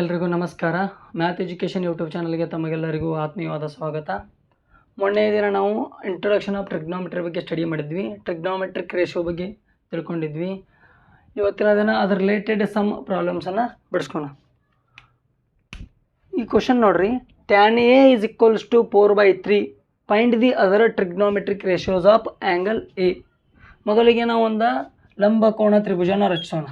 ಎಲ್ರಿಗೂ ನಮಸ್ಕಾರ. Math education YouTube ಚಾನಲ್ಗೆ ತಮಗೆಲ್ಲರಿಗೂ ಆತ್ಮೀಯವಾದ ಸ್ವಾಗತ. ಮೊನ್ನೆ ದಿನ ನಾವು ಇಂಟ್ರೊಡಕ್ಷನ್ ಆಫ್ ಟ್ರಿಗ್ನೋಮೆಟ್ರಿ ಬಗ್ಗೆ ಸ್ಟಡಿ ಮಾಡಿದ್ವಿ. ಟ್ರಿಗ್ನೋಮೆಟ್ರಿಕ್ ರೇಷೋ ಬಗ್ಗೆ ತಿಳ್ಕೊಂಡಿದ್ವಿ. ಇವತ್ತಿನ ದಿನ ಅದ್ರ ರಿಲೇಟೆಡ್ ಸಮ್ ಪ್ರಾಬ್ಲಮ್ಸನ್ನು ಬಿಡಿಸ್ಕೋಣ ಈ ಕ್ವಶನ್ ನೋಡಿರಿ. Tan A is equals to four by three find the other trigonometric ratios of angle A ಮೊದಲಿಗೆ ನಾವು ಒಂದು ಲಂಬಕೋಣ ತ್ರಿಭುಜನ ರಚಿಸೋಣ.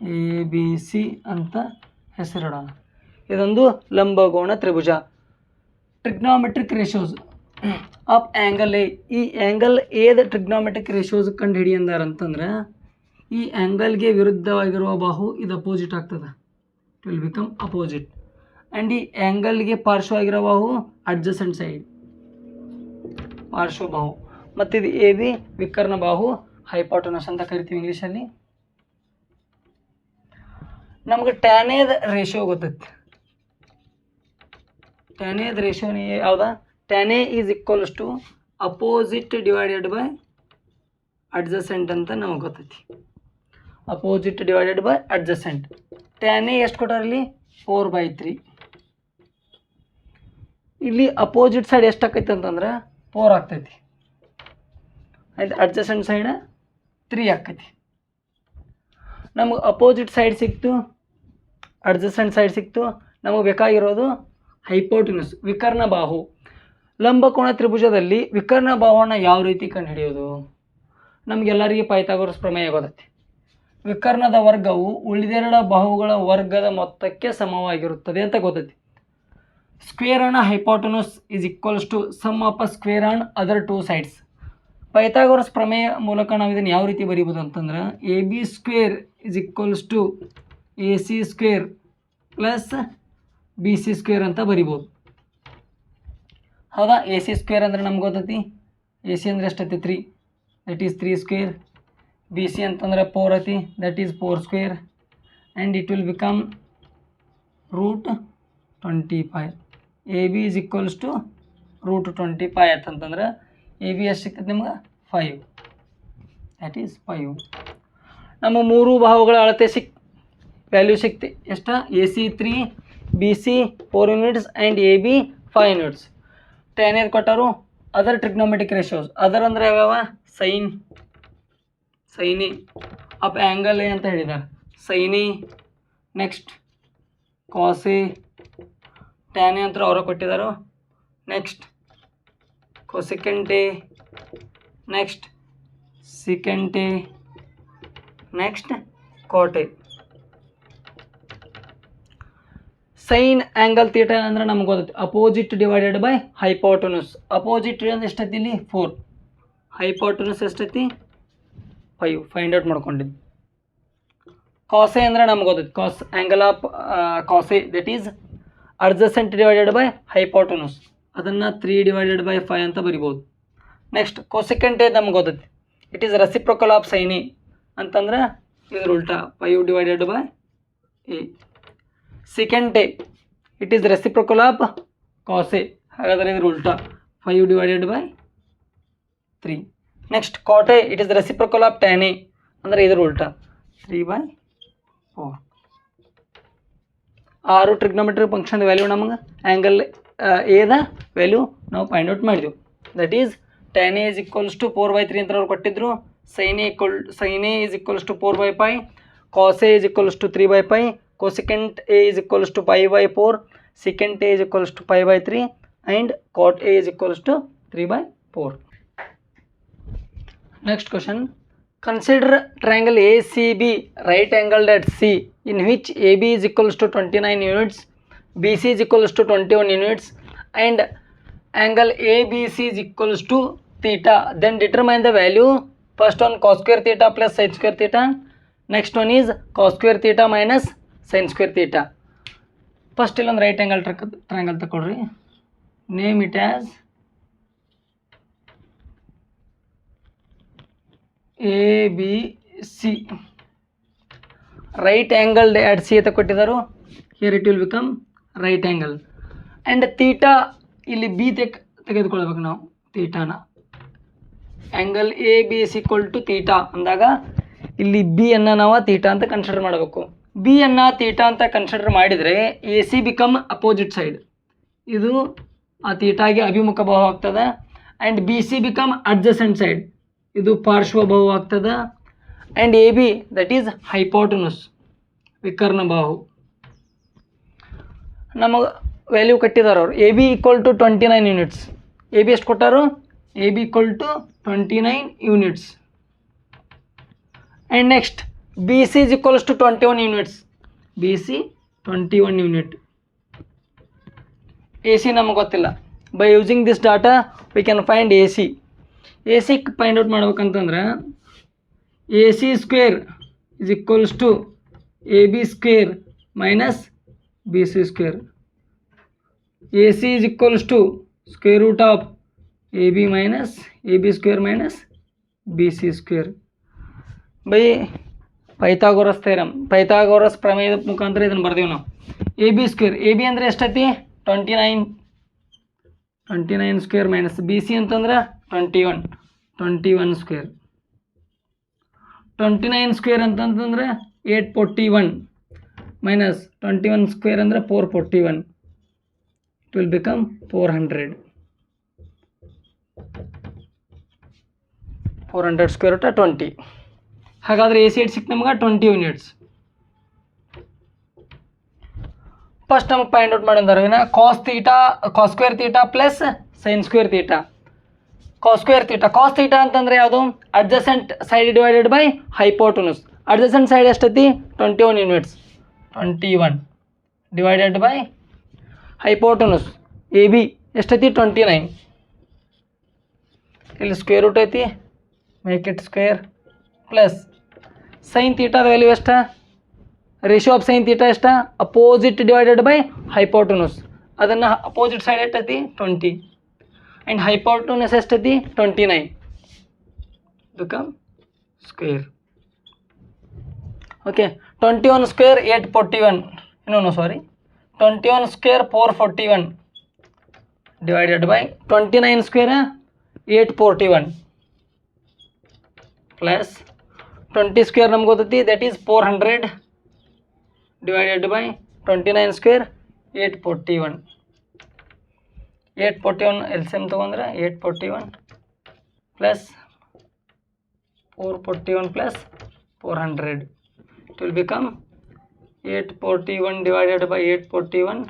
ಎ ಬಿ ಸಿ ಅಂತ ಹೆಸರಿಡೋಣ. ಇದೊಂದು ಲಂಬಗೋಣ ತ್ರಿಭುಜ. Trigonometric ratios of angle A ಈ ಆ್ಯಂಗಲ್ ಎದ ಟ್ರಿಗ್ನಾಮೆಟ್ರಿಕ್ ರೇಷೋಸ್ ಕಂಡು ಹಿಡಿಯಂದಾರಂತಂದ್ರೆ ಈ ಆ್ಯಂಗಲ್ಗೆ ವಿರುದ್ಧವಾಗಿರುವ ಬಾಹು ಇದು ಅಪೋಸಿಟ್ ಆಗ್ತದೆ. It will become opposite and ಈ ಆ್ಯಂಗಲ್ಗೆ ಪಾರ್ಶ್ವವಾಗಿರೋ ಬಾಹು ಅಡ್ಜಸೆಂಟ್ ಸೈಡ್ ಪಾರ್ಶ್ವ ಬಾಹು. ಮತ್ತು ಇದು ಎ ಬಿ ವಿಕರ್ಣ ಬಾಹು ಹೈಪಾಟೋನಸ್ ಅಂತ ಕರಿತೀವಿ ಇಂಗ್ಲೀಷಲ್ಲಿ. ನಮ್ಗೆ ಟ್ಯಾನೇದ ರೇಷಿಯೋ ಗೊತ್ತೈತಿ. ಟ್ಯಾನೇದ ratio ಯಾವ್ದಾ? Tan A is equals to opposite divided by adjacent ಅಂತ ನಮಗೆ ಗೊತ್ತೈತಿ. Opposite divided by adjacent tan A ಎಷ್ಟು ಕೊಟ್ಟಾರಲ್ಲಿ ಫೋರ್ ಬೈ ತ್ರೀ ಇಲ್ಲಿ ಅಪೋಸಿಟ್ ಸೈಡ್ ಎಷ್ಟು ಆಕೈತಿ ಅಂತಂದ್ರೆ ಫೋರ್ ಆಗ್ತೈತಿ. ಆಯ್ತು ಅಡ್ಜಸೆಂಟ್ ಸೈಡ್ ತ್ರೀ ಆಕೈತಿ. ನಮಗೆ ಅಪೋಸಿಟ್ ಸೈಡ್ ಸಿಕ್ತು ಅಡ್ಜಸೆಂಟ್ ಸೈಡ್ ಸಿಕ್ತು. ನಮಗೆ ಬೇಕಾಗಿರೋದು ಹೈಪೋಟಿನಸ್ ವಿಕರ್ಣ ಬಾಹು. ಲಂಬಕೋಣ ತ್ರಿಭುಜದಲ್ಲಿ ವಿಕರ್ಣ ಬಾಹುವನ್ನು ಯಾವ ರೀತಿ ಕಂಡುಹಿಡಿಯೋದು? ನಮಗೆಲ್ಲರಿಗೆ ಪೈಥಾಗೋರಸ್ ಪ್ರಮೇಯ ಗೊತ್ತೈತಿ. ವಿಕರ್ಣದ ವರ್ಗವು ಉಳಿದೆರಡ ಬಾಹುಗಳ ವರ್ಗದ ಮೊತ್ತಕ್ಕೆ ಸಮವಾಗಿರುತ್ತದೆ ಅಂತ ಗೊತ್ತೈತಿ. Square on hypotenuse is equals to sum of a square on other two sides Pythagoras ಪ್ರಮೇಯ ಮೂಲಕ ನಾವು ಇದನ್ನು ಯಾವ ರೀತಿ ಬರೀಬೋದು ಅಂತಂದ್ರೆ A B square is equals to A C square plus B C square ಅಂತ ಬರಿಬೋದು. ಹೌದಾ? ಎ ಸಿ ಸ್ಕ್ವೇರ್ ಅಂದ್ರೆ ನಮ್ಗೆ ಗೊತ್ತೈತಿ? ಎ ಸಿ ಅಂದ್ರೆ ಎಷ್ಟೈತಿ three that is three square B C ಅಂತಂದ್ರೆ ಫೋರ್ ಐತಿ. That is four square and it will become root twenty five A B is equals to root twenty five ಆಯ್ತಂತಂದ್ರೆ A B ಎಷ್ಟು ಸಿಗ್ತದೆ ನಿಮ್ಗೆ? Five that is five ನಮ್ಮ ಮೂರು ಬಾಹುಗಳ ಅಳತೆ ಸಿಕ್ ವ್ಯಾಲ್ಯೂ ಸಿಕ್ತಿ ಎಷ್ಟ? A C three B C four units and A B five units ಟೆನೇದು ಕೊಟ್ಟರು ಅದರ್ ಟ್ರಿಗ್ನೋಮೆಟಿಕ್ ರೇಷಿಯೋಸ್ ಅದರ್ ಅಂದರೆ ಯಾವ್ಯಾವ? Sine sine of angle A ಅಂತ ಹೇಳಿದ್ದಾರೆ ಸೈನಿ ನೆಕ್ಸ್ಟ್ ಕಾಸಿ ಟ್ಯಾನೆ ಅಂತ ಅವರು ಕೊಟ್ಟಿದ್ದಾರೆ next cosecant next secant next cot sine angle theta ಅಂದ್ರೆ ನಮ್ಗೆ ಗೊತ್ತೈತಿ. Opposite divided by hypotenuse opposite ಅಂದ್ರೆ ಎಷ್ಟೈತಿ ಇಲ್ಲಿ? ಫೋರ್ ಹೈಪೋಟನಸ್ ಎಷ್ಟೈತಿ? ಫೈವ್ ಫೈಂಡ್ ಔಟ್ ಮಾಡ್ಕೊಂಡಿದ್ದು. ಕಾಸೆ ಅಂದ್ರೆ ನಮ್ಗೆ ಗೊತ್ತೈತೆ. Cos angle of cos that is adjacent divided by hypotenuse ಅದನ್ನು ತ್ರೀ ಡಿವೈಡೆಡ್ ಬೈ ಫೈವ್ ಅಂತ ಬರಿಬೋದು. ನೆಕ್ಸ್ಟ್ ಕೊಸಿಕೆಂಟೆ ನಮ್ಗೆ ಗೊತ್ತೈತಿ. It is reciprocal of sin A ಅಂತಂದ್ರೆ ಇದ್ರ ಉಲ್ಟಾ five divided by A secant A it is reciprocal of cos A ಹಾಗಾದರೆ ಇದ್ರ ಉಲ್ಟಾ. Five divided by three next cot A it is reciprocal of tan A ಅಂದರೆ ಇದ್ರ ಉಲ್ಟಾ. Three by four ಆರು ಟ್ರಿಗ್ನೋಮೆಟ್ರಿ ಫಂಕ್ಷನ್ ವ್ಯಾಲ್ಯೂ ನಮಗೆ? Angle ಎದ value ನಾವು ಫೈಂಡ್ ಔಟ್ ಮಾಡಿದೆವು. That is tan A is equals to four by three ಅಂತ ಅವ್ರು ಕೊಟ್ಟಿದ್ರು. Sine A equal sin A is equals to four by five cos A is equals to three by five cosecant a is equals to pi by 4 secant a is equals to pi by 3 and cot a is equals to 3 by 4 next question. Consider triangle acb right angled at c in which ab is equals to 29 units bc is equals to 21 units and angle abc is equals to theta. Then determine the value. First one cos square theta plus sin square theta. Next one is cos square theta minus sin square theta first ಇಲ್ಲೊಂದು right angle ಟ್ರಕ್ triangle ತಗೊಳ್ರಿ name it as A B C right angle at C ಅಂತ ಕೊಟ್ಟಿದ್ದಾರೆ here it will become right angle and theta ಇಲ್ಲಿ B ತೆಕ್ ತೆಗೆದುಕೊಳ್ಬೇಕು ನಾವು ತೀಟಾನ angle A B C equal to theta ಅಂದಾಗ ಇಲ್ಲಿ ಬಿ ಅನ್ನು ನಾವು ತೀಟಾ ಅಂತ ಕನ್ಸಿಡರ್ ಮಾಡಬೇಕು. ಬಿ ಅನ್ನು ತೀಟಾ ಅಂತ ಕನ್ಸಿಡರ್ ಮಾಡಿದರೆ A C become opposite side ಇದು ಆ ತೀಟಾಗೆ ಅಭಿಮುಖ ಭಾವ ಆಗ್ತದೆ. And B C become adjacent side ಇದು ಪಾರ್ಶ್ವ ಬಾಹು ಆಗ್ತದೆ. And A B that is hypotenuse ವಿಕರ್ಣ ಬಾಹು. ನಮಗೆ ವ್ಯಾಲ್ಯೂ ಕೊಟ್ಟಿದ್ದಾರೆ ಅವರು. A B equal to twenty nine units A B ಎಷ್ಟು ಕೊಟ್ಟಾರು? A B equal to twenty nine units and next B C is equals to twenty one units B C twenty one unit A C ನಮಗೆ ಗೊತ್ತಿಲ್ಲ. By using this data we can find A C A C find out ಮಾಡ್ಬೇಕಂತಂದ್ರೆ A C square is equals to A B square minus B C square A C is equals to square root of A B minus A B square minus B C square by Pythagoras theorem Pythagoras ಪ್ರಮೇಯದ ಮುಖಾಂತರ ಇದನ್ನು ಬರ್ದೀವಿ ನಾವು. A B square A B ಅಂದರೆ ಎಷ್ಟೈತಿ? Twenty nine twenty nine square minus B C ಅಂತಂದ್ರೆ twenty one twenty one square twenty nine square ಅಂತಂತಂದ್ರೆ eight forty one minus twenty one square ಅಂದರೆ four forty one it will become four hundred four hundred square ಟ twenty ಹಾಗಾದರೆ A C ಏಟ್ ಸಿಕ್ತು ನಮ್ಗೆ twenty units. First ನಮಗೆ find out ಮಾಡಿದಾರೆ ಏನ? Cos theta cos square theta plus sin square theta cos square theta cos theta ಅಂತಂದರೆ ಯಾವುದು? Adjacent side divided by hypotenuse adjacent side ಎಷ್ಟೈತಿ? Twenty one units. Twenty one divided by hypotenuse A B ಎಷ್ಟೈತಿ? Twenty nine ಇಲ್ಲಿ square root ಐತಿ? Make it square plus sine ತೀಟಾದ value ಎಷ್ಟ ratio of sine theta ಎಷ್ಟ opposite divided by hypotenuse ಅದನ್ನು opposite side ಎಷ್ಟೈತಿ twenty and hypotenuse ಎಷ್ಟೈತಿ twenty nine become square okay twenty one square eight forty one no no sorry twenty one square four forty one divided by twenty nine square eight forty one plus twenty square ನಮ್ಗೆ ಗೊತ್ತೈತಿ that is four hundred divided by twenty nine square eight forty one eight forty one L C M ತೊಗೊಂಡ್ರೆ eight forty one plus four forty one plus four hundred it will become eight forty one divided by eight forty one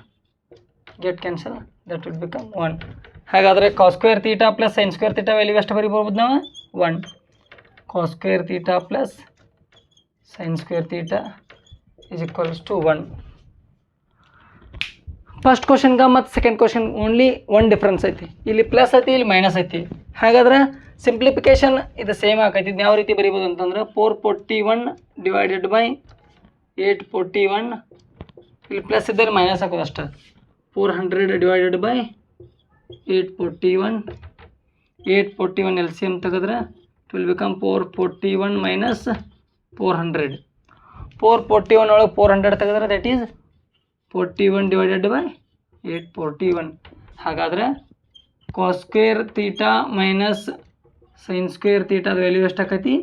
get cancel that will become one ಹಾಗಾದರೆ cos square theta plus sine square theta value ಎಷ್ಟು ಬರಿಬೋದು ನಾವು one cos square theta plus sine square theta is equals to one first ಕ್ವಶನ್ಗೆ ಮತ್ತು second question only one difference ಐತಿ. ಇಲ್ಲಿ plus ಐತಿ, ಇಲ್ಲಿ ಮೈನಸ್ ಐತಿ. ಹಾಗಾದ್ರೆ ಸಿಂಪ್ಲಿಫಿಕೇಶನ್ ಇದು ಸೇಮ್ ಆಕೈತಿ. ಯಾವ ರೀತಿ ಬರಿಬೋದು ಅಂತಂದ್ರೆ four forty one divided by eight forty one ಇಲ್ಲಿ ಪ್ಲಸ್ ಇದ್ದರೆ ಮೈನಸ್ ಹಾಕೋದು ಅಷ್ಟೇ. Four hundred divided by eight forty one eight forty one L C M ತೆಗೆದ್ರೆ it will become four forty one minus four hundred four forty one ಒಳಗೆ four hundred ತೆಗೆದ್ರೆ that is forty one divided by eight forty one ಹಾಗಾದರೆ cos square theta minus sine square ತೀಟಾದ value ಎಷ್ಟಾಕೈತಿ?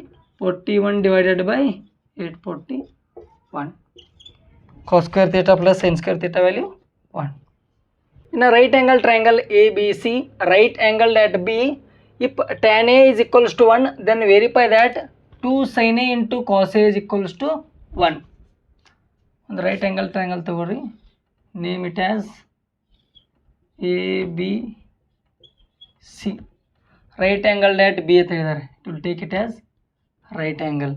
Forty one divided by eight forty one cos square theta plus sine square theta value one ಇನ್ನು right angle triangle A B C right angle at B if tan A is equals to one then verify that two sine A into cos A is equals to one ಒಂದು right angle triangle ತಗೋರಿ. Name it as A B C right angle at B ಅಂತ ಹೇಳಿದ್ದಾರೆ it will take it as right angle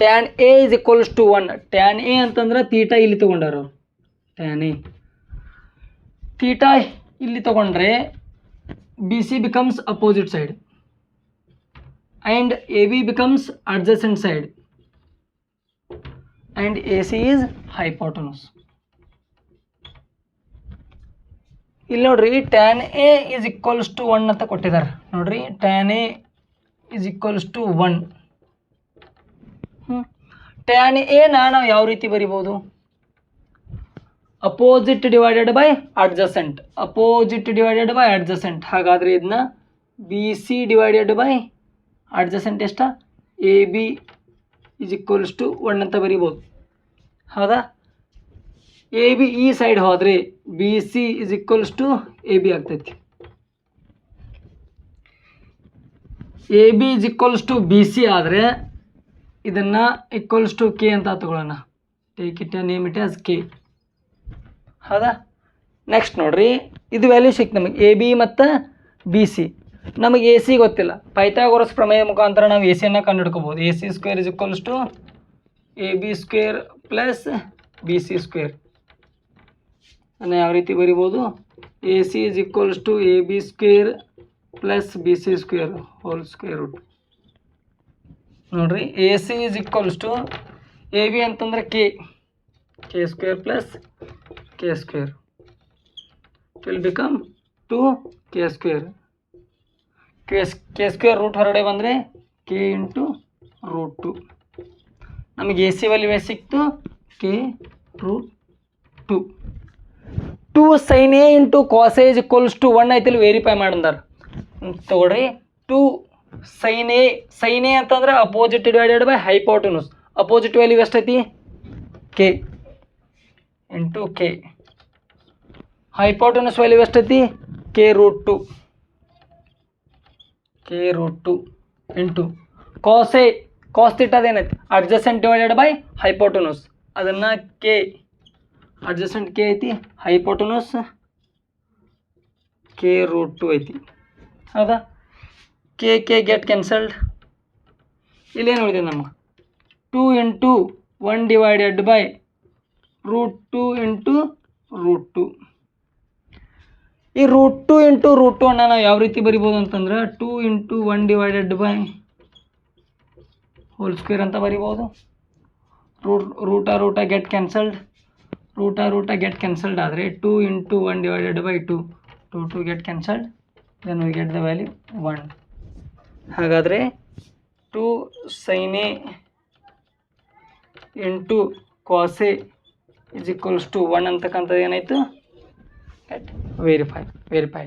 tan A is equals to one tan A ಅಂತಂದ್ರೆ theta ಇಲ್ಲಿ ತೊಗೊಂಡಾರ ಅವ್ರು tan A theta ಇಲ್ಲಿ ತೊಗೊಂಡ್ರೆ B C becomes opposite side and A B becomes and C is hypotenuse ಇಲ್ಲಿ ನೋಡ್ರಿ tan A is equals to one ಅಂತ ಕೊಟ್ಟಿದ್ದಾರೆ. ನೋಡ್ರಿ tan A is equals to one tan ಎನ ನಾವು ಯಾವ ರೀತಿ ಬರಿಬೋದು? Opposite divided by adjacent opposite divided by adjacent ಹಾಗಾದರೆ ಇದನ್ನ B C divided by adjacent ಎಷ್ಟ? A B is equals to one ಅಂತ ಬರಿಬೋದು. ಹೌದಾ? ಎ ಬಿ ಈ ಸೈಡ್ ಹೋದರೆ B C is equals to A B ಆಗ್ತೈತಿ. A B is equals to B C ಆದರೆ ಇದನ್ನು ಈಕ್ವಲ್ಸ್ ಟು ಕೆ ಅಂತ ತಗೊಳ್ಳೋಣ. Take it name it as K ಹೌದಾ? ನೆಕ್ಸ್ಟ್ ನೋಡ್ರಿ. ಇದು ವ್ಯಾಲ್ಯೂ ಸಿಕ್ ನಮಗೆ ಎ ಬಿ ಮತ್ತು ಬಿ ಸಿ ನಮಗೆ ಎ ಸಿ ಗೊತ್ತಿಲ್ಲ. ಪೈಥಾಗೋರಸ್ ಪ್ರಮೇಯ ಮುಖಾಂತರ ನಾವು ಎ ಸಿಯನ್ನು ಕಂಡುಹಿಡ್ಕೋಬೋದು A C square is equals to A B square plus B C square ಅನ್ನ ಯಾವ ರೀತಿ ಬರಿಬೋದು? A C is equals to A B square plus B C square whole square root ನೋಡ್ರಿ. A C is equals to A B ಅಂತಂದ್ರೆ K K square plus K square will become two K square k, K square root ಹೊರಗಡೆ ಬಂದರೆ K into root two ನಮಗೆ A C value ಸಿಕ್ತು? K root two two sine A into cos A equals to one ಐತಿಲ್ಲಿ verify ಮಾಡಂದಾರ ತಗೊಳ್ರಿ. Two sine A sine A ಅಂತಂದ್ರೆ opposite divided by hypotenuse opposite value ಎಷ್ಟೈತಿ K into K. Hypotenuse value ಎಷ್ಟೈತಿ? K root two. K root two into cos cos ತಿಟ್ಟದೇನೈತಿ adjacent divided by hypotenuse ಅದನ್ನು K adjacent K ಐತಿ hypotenuse K root two ಐತಿ. ಹೌದಾ? K K get cancelled ಇಲ್ಲೇನು ಉಳಿದಿದೆ ನಮ್ಮ? Two into one divided by root two into root two ಈ root two into root two ಅನ್ನ ನಾವು ಯಾವ ರೀತಿ ಬರಿಬೋದು ಅಂತಂದ್ರೆ two into one divided by whole square ಅಂತ ಬರಿಬೋದು. Root root root get cancelled root root get cancelled ಆದರೆ two into one divided by two two two get cancelled then we get the value one ಹಾಗಾದರೆ two sine into cos is equals to one ಅಂತಕ್ಕಂಥದ್ದು ಏನಾಯಿತು? Verify verify